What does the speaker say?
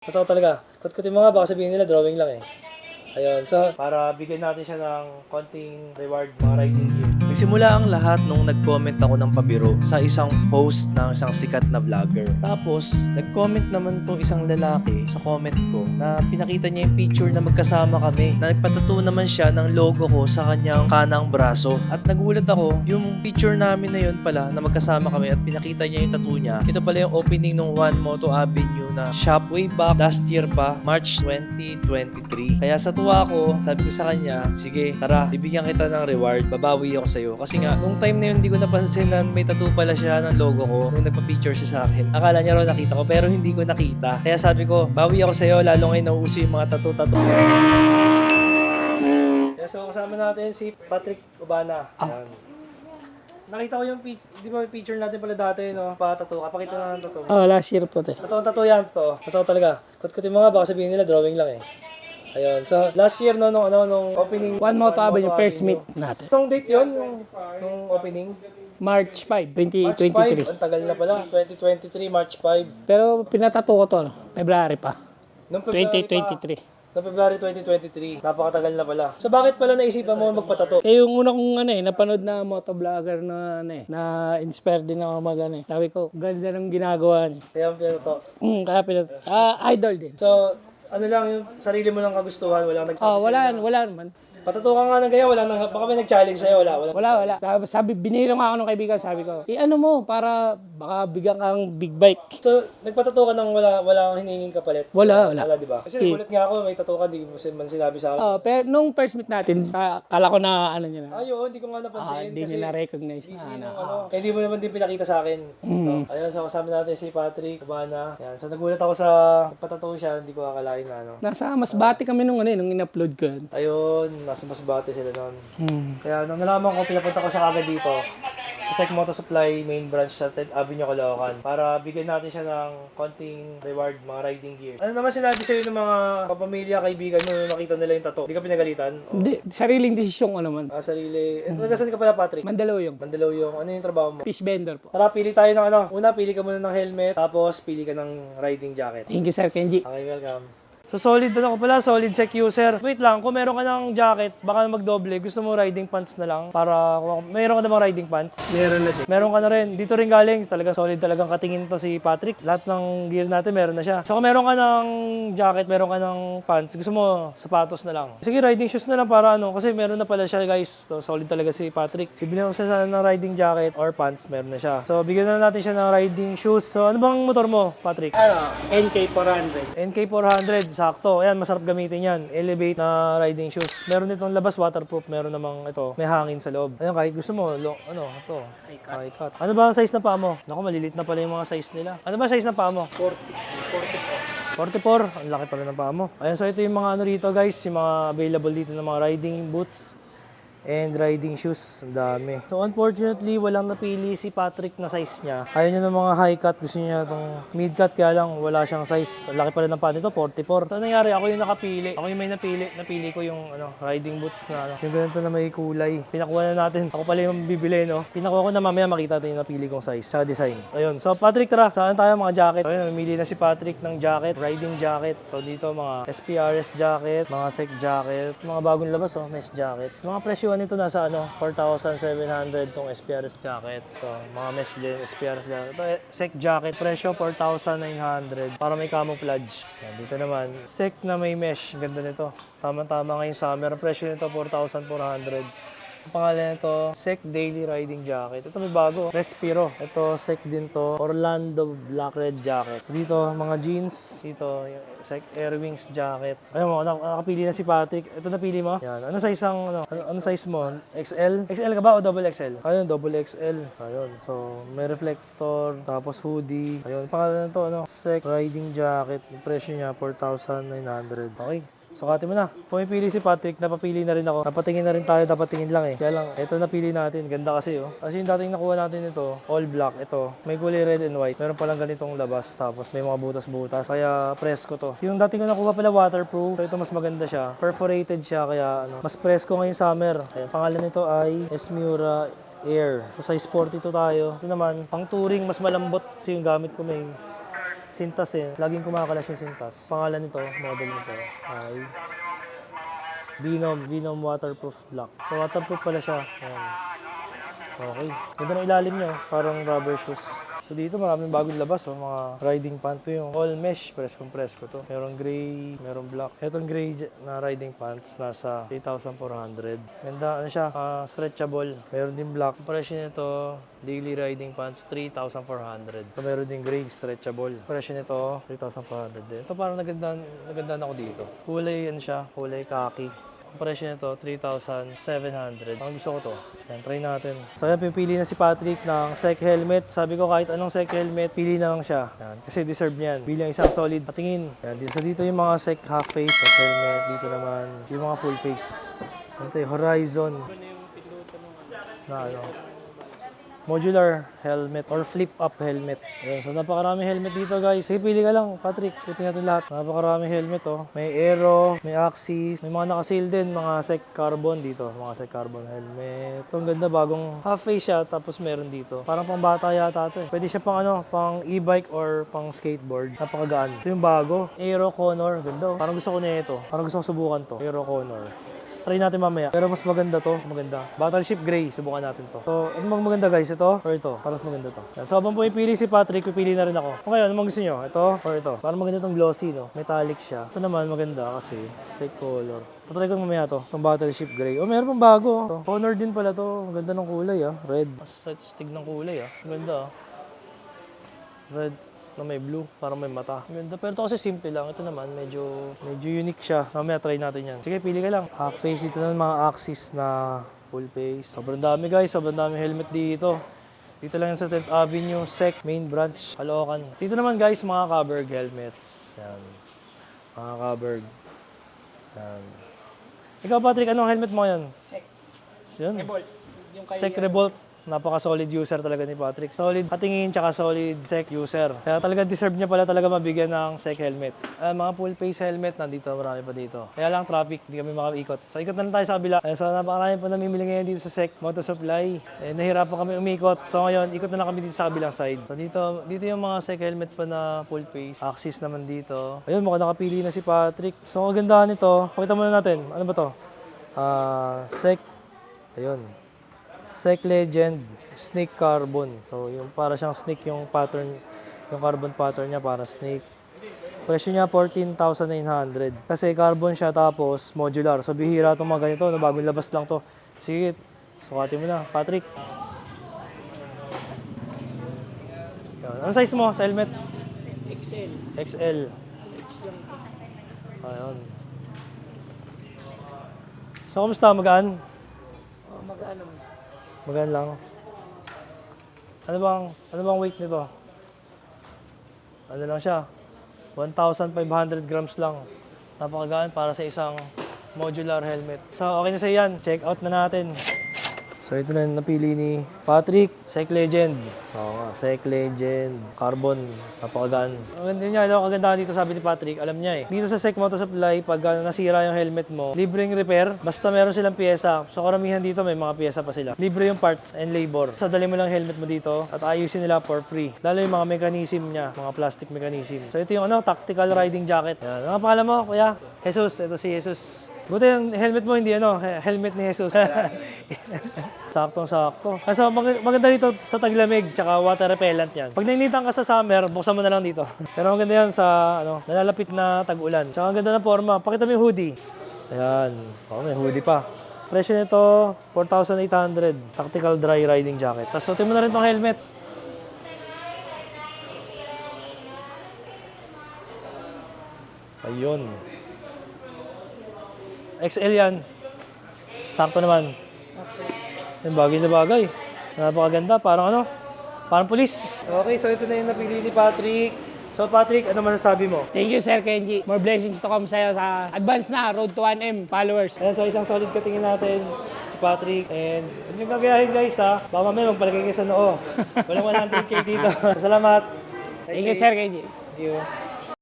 Totoo talaga. Kut-kutin mo nga, baka sabihin nila drawing lang eh. Ayun, so para bigyan natin siya ng konting reward mga riding gear. Nagsimula ang lahat nung nag-comment ako ng pabiro sa isang post ng isang sikat na vlogger. Tapos, nag-comment naman tong isang lalaki sa comment ko na pinakita niya yung picture na magkasama kami. Na nagpatato naman siya ng logo ko sa kanyang kanang braso. At nagulat ako, yung picture namin na yun pala na magkasama kami at pinakita niya yung tattoo niya. Ito pala yung opening ng One Moto Avenue na shop way back last year pa, March 2023. Kaya sa tuwa ko, sabi ko sa kanya, sige, tara, bibigyan kita ng reward, babawi ako sa'yo. Kasi nga, nung time na yun, hindi ko napansin na may tattoo pala siya ng logo ko nung nagpa-picture siya sa akin. Akala niya raw nakita ko, pero hindi ko nakita. Kaya sabi ko, bawi ako sa'yo, lalo ngayon nauuso yung mga tattoo-tattoo. Kaya so, kasama natin si Patrick Ubana. Yan. Nakita ko yung, di ba yung picture natin pala dati, no? Pa-tattoo. Kapakita na ng tattoo. Oh, last year po te. Totoo, totoo yan, totoo. Totoo talaga. Kut-kutin mo nga, baka sabihin nila drawing lang eh. Ayun. So, last year, no, nung, ano, nung opening. One Moto Avenue, first meet natin. Nung date yun, nung, nung opening? March 5, March 5, 2023. ang tagal na pala. 2023, March 5. Pero pinatato ko to, ano, February pa. Nung February pa. 2023. Noong February 2023. Napakatagal na pala. So, bakit pala naisipan mo magpatato? Eh, yung una kong ano eh, napanood na motovlogger na ano eh, na inspired din ako mag ano eh. Sabi ko, ganda ng ginagawa niya. Kaya pinato. Mm, kaya pinat Ah, idol din. So, ano lang yung sarili mo lang kagustuhan, walang nagsabi Oh, sa'yo wala, na- wala naman. Patato ka nga ng gaya, wala nang, baka may nag-challenge sa'yo, wala, wala. Wala, wala. Sabi, sabi biniro nga ako ng kaibigan, sabi ko, eh ano mo, para baka bigyan kang big bike. So, nagpatato ka nang wala, wala kang hiningin kapalit? Wala, wala. Wala, di ba? Kasi nagulat nga ako, may tattoo ka, di mo man sinabi sa akin. Oh, pero nung first meet natin, ah, kala ko na ano niya na. Ay, oo, hindi ko nga Ah, napansin. hindi kasi nila recognize na ano. nung ano. Eh, hindi mo naman din pinakita sa akin. Mm. So, ayun, so kasama natin si Patrick, Cabana. Yan, so nagulat ako sa nagpatato siya, hindi ko akalain na ano. Nasa Masbate kami nung ano eh, nung in-upload ko yun. Ayun, nasa Masbate sila noon. Hmm. Kaya nung nalaman ko, pinapunta ko siya kagad dito sa Sec Moto Supply main branch sa 10th Avenue, Caloocan para bigyan natin siya ng konting reward, mga riding gear. Ano naman sinabi sa'yo ng mga kapamilya, kaibigan mo nung nakita nila yung tattoo? Hindi ka pinagalitan? O, Hindi, sariling desisyon ko naman. ah, sarili. Eh, taga saan ka pala, Patrick? Mandaluyong. Mandaluyong. Ano yung trabaho mo? Fish vendor po. Tara, pili tayo ng ano. Una, pili ka muna ng helmet, tapos pili ka ng riding jacket. Thank you, Sir Kenji. Okay, welcome. So solid na ako pala, solid sec user. Wait lang, kung meron ka ng jacket, baka magdoble. Gusto mo riding pants na lang para kung meron ka namang riding pants. Meron na din. Meron ka na rin. Dito rin galing. Talagang solid talagang katingin to si Patrick. Lahat ng gear natin meron na siya. So kung meron ka ng jacket, meron ka ng pants, gusto mo sapatos na lang. Sige, riding shoes na lang para ano. Kasi meron na pala siya guys. So solid talaga si Patrick. Bibili ko siya sana ng riding jacket or pants, meron na siya. So bigyan na natin siya ng riding shoes. So ano bang motor mo, Patrick? Ano, NK400. NK400, sakto. Ayan, masarap gamitin yan. Elevate na riding shoes. Meron itong labas waterproof. Meron namang ito, may hangin sa loob. Ayun, kahit gusto mo, lo, ano, ito. High cut. Ano ba ang size na paa mo? Naku, malilit na pala yung mga size nila. Ano ba size na paa mo? 40. 44. Ang laki pala ng paa mo. Ayun, so ito yung mga ano rito guys, yung mga available dito ng mga riding boots and riding shoes. Ang dami. So unfortunately, walang napili si Patrick na size niya. Ayaw niya ng mga high cut. Gusto niya itong mid cut kaya lang wala siyang size. Ang laki pala ng paa nito, 44. So nangyari, ako yung nakapili. Ako yung may napili. Napili ko yung ano, riding boots na ano. Yung ganito na may kulay. Pinakuha na natin. Ako pala yung bibili, no? Pinakuha ko na mamaya makita natin yung napili kong size sa design. Ayun. So Patrick, tara. Saan tayo mga jacket? Ayun, namili na si Patrick ng jacket. Riding jacket. So dito mga SPRS jacket, mga SEC jacket, mga bagong labas, oh, mesh jacket. Mga presyo nito nasa ano, 4,700 tong SPRS jacket. So, mga mesh din, SPRS jacket. Ito, eh, SEC jacket, presyo 4,900 para may camouflage. Yan, dito naman, SEC na may mesh. Ganda nito. Tama-tama ngayong summer. Presyo nito 4,400. Ang pangalan nito, Sec Daily Riding Jacket. Ito may bago, Respiro. Ito, Sec din to, Orlando Black Red Jacket. Dito, mga jeans. Dito, Sec Air Wings Jacket. Ayun mo, nak- nakapili na si Patrick. Ito napili mo? Yan. Ano size ang, ano, ano, ano size mo? XL? XL ka ba o double XL? Ayun, double XL. Ayun, so, may reflector, tapos hoodie. Ayun, pangalan nito, ano, Sec Riding Jacket. Yung presyo niya, 4,900. Okay. Sukati mo na. Pumipili si Patrick, napapili na rin ako. Napatingin na rin tayo, dapat tingin lang eh. Kaya lang, ito napili natin. Ganda kasi oh. Kasi yung dating nakuha natin ito, all black. Ito, may kulay red and white. Meron palang ganitong labas. Tapos may mga butas-butas. Kaya presko to. Yung dating ko nakuha pala waterproof. So ito mas maganda siya. Perforated siya, kaya ano, mas presko ngayong summer. Ayan, pangalan nito ay Esmura Air. So size 42 tayo. Ito naman, pang touring, mas malambot. Yung gamit ko may Sintas eh. Laging kumakalas yung sintas. Pangalan nito, model nito ay Venom, Venom Waterproof Black. So waterproof pala siya. Ayan. Okay. Ganda ng ilalim niya, oh. parang rubber shoes. So dito maraming bagong labas, oh. mga riding pant to yung all mesh, press compress ko to. Merong gray, merong black. Etong gray na riding pants, nasa 3,400. Ganda, ano siya, ah, stretchable. Meron din black. Presyo nito, daily riding pants, 3,400. So meron din gray, stretchable. Presyo nito, 3,400 din. Ito parang nagandaan, nagandaan ako dito. Kulay, ano siya, kulay khaki. Ang presyo nito, 3,700. Ang gusto ko to. Yan, try natin. So yan, pipili na si Patrick ng sec helmet. Sabi ko kahit anong sec helmet, pili na lang siya. Yan, kasi deserve niyan. Pili ang isang solid patingin. Yan, dito, dito yung mga sec half face, sec helmet. Dito naman, yung mga full face. Ito yung Horizon. Na ano, modular helmet or flip-up helmet. Ayan, so napakarami helmet dito guys. Sige, pili ka lang, Patrick. Puti natin lahat. Napakarami helmet oh. May Aero, may Axis, may mga naka-sale din, mga Sec Carbon dito. Mga Sec Carbon helmet. Ito ang ganda, bagong half face siya, tapos meron dito. Parang pang bata yata ito eh. Pwede siya pang ano, pang e-bike or pang skateboard. Napakagaan. Ito yung bago. Aero Conor. Ganda oh. Parang gusto ko na ito. Parang gusto ko subukan to. Aero Conor. Try natin mamaya. Pero mas maganda to. Maganda. Battleship Gray. Subukan natin to. So, ano bang maganda guys? Ito or ito? Para mas maganda to. Yan. So, habang pumipili si Patrick, pipili na rin ako. O ngayon, ano gusto nyo? Ito or ito? Parang maganda tong glossy, no? Metallic siya. Ito naman maganda kasi light color. Tatry ko mamaya to. Itong Battleship Gray. O, meron pang bago. oh. To. Honor din pala to. Ang ganda ng kulay, ah. Red. Mas stig ng kulay, ah. Ang Ganda, ah. Red na may blue, parang may mata. Ganda. Pero ito kasi simple lang. Ito naman, medyo medyo unique siya. Mamaya try natin yan. Sige, pili ka lang. Half face dito naman mga axis na full face. Sobrang dami guys. Sobrang dami helmet dito. Dito lang yan sa 10th Avenue, SEC, main branch, Caloocan. Dito naman guys, mga Caberg helmets. Yan. Mga Caberg. Yan. Ikaw Patrick, anong helmet mo yan? Sec. Yun. Yung Sec Revolt. Napaka-solid user talaga ni Patrick. Solid patingin tsaka solid sec user. Kaya talaga deserve niya pala talaga mabigyan ng sec helmet. Ah, mga full face helmet nandito, marami pa dito. Kaya lang traffic, hindi kami makaikot. So ikot na lang tayo sa kabila. Eh, so napakarami pa namimili ngayon dito sa sec motor supply. Eh, nahirapan kami umikot. So ngayon, ikot na lang kami dito sa kabilang side. So dito, dito yung mga sec helmet pa na full face. Axis naman dito. Ayun, mukhang nakapili na si Patrick. So ang kagandahan nito, pakita muna natin. Ano ba to? Ah, sec Ayun. Sec Legend Snake Carbon. So, yung para siyang snake yung pattern, yung carbon pattern niya para snake. Presyo niya 14,900. Kasi carbon siya tapos modular. So, bihira itong mga ganito. No, bagong labas lang to. Sige, sukatin mo na. Patrick. Yan. Anong size mo sa helmet? XL. XL. Ayun. So, kumusta? Magaan? Oh, mag-ano. Magaan lang. Ano bang, ano bang weight nito? Ano lang siya? 1,500 grams lang. Napakagaan para sa isang modular helmet. So, okay na sa yan. Check out na natin. So, ito na yung napili ni Patrick. Sec Legend. Oo nga, Sec Legend. Carbon. Napakagaan. Ang ganda niya, ano, kagandahan dito sabi ni Patrick, alam niya eh. Dito sa Sec Motor Supply, pag uh, nasira yung helmet mo, libreng repair. Basta meron silang pyesa. So, karamihan dito may mga pyesa pa sila. Libre yung parts and labor. Sa dali mo lang helmet mo dito at ayusin nila for free. Lalo yung mga mechanism niya, mga plastic mechanism. So, ito yung ano, tactical riding jacket. Yan. Ano ang pangalan mo, kuya? Jesus. Ito si Jesus. Buti yung helmet mo hindi ano, he- helmet ni Jesus. Saktong sakto. So, mag- maganda dito sa taglamig, tsaka water repellent yan. Pag nainitan ka sa summer, buksan mo na lang dito. Pero maganda yan sa ano, nalalapit na tag-ulan. Tsaka ang ganda ng forma. Pakita mo yung hoodie. Ayan. Oh, may hoodie pa. Presyo nito, 4,800. Tactical dry riding jacket. Tapos suotin mo na rin tong helmet. Ayun. XL yan. Sakto naman. Yung bagay na bagay. Napakaganda. Parang ano? Parang pulis. Okay, so ito na yung napili ni Patrick. So Patrick, ano masasabi mo? Thank you, Sir Kenji. More blessings to come sa'yo sa advance na Road to 1M followers. Ayan, so isang solid katingin natin si Patrick. And huwag niyong gagayahin guys ha. Baka mamaya magpalagay kayo sa noo. Walang 100k dito. Salamat. Thank you, Sir Kenji. Thank you.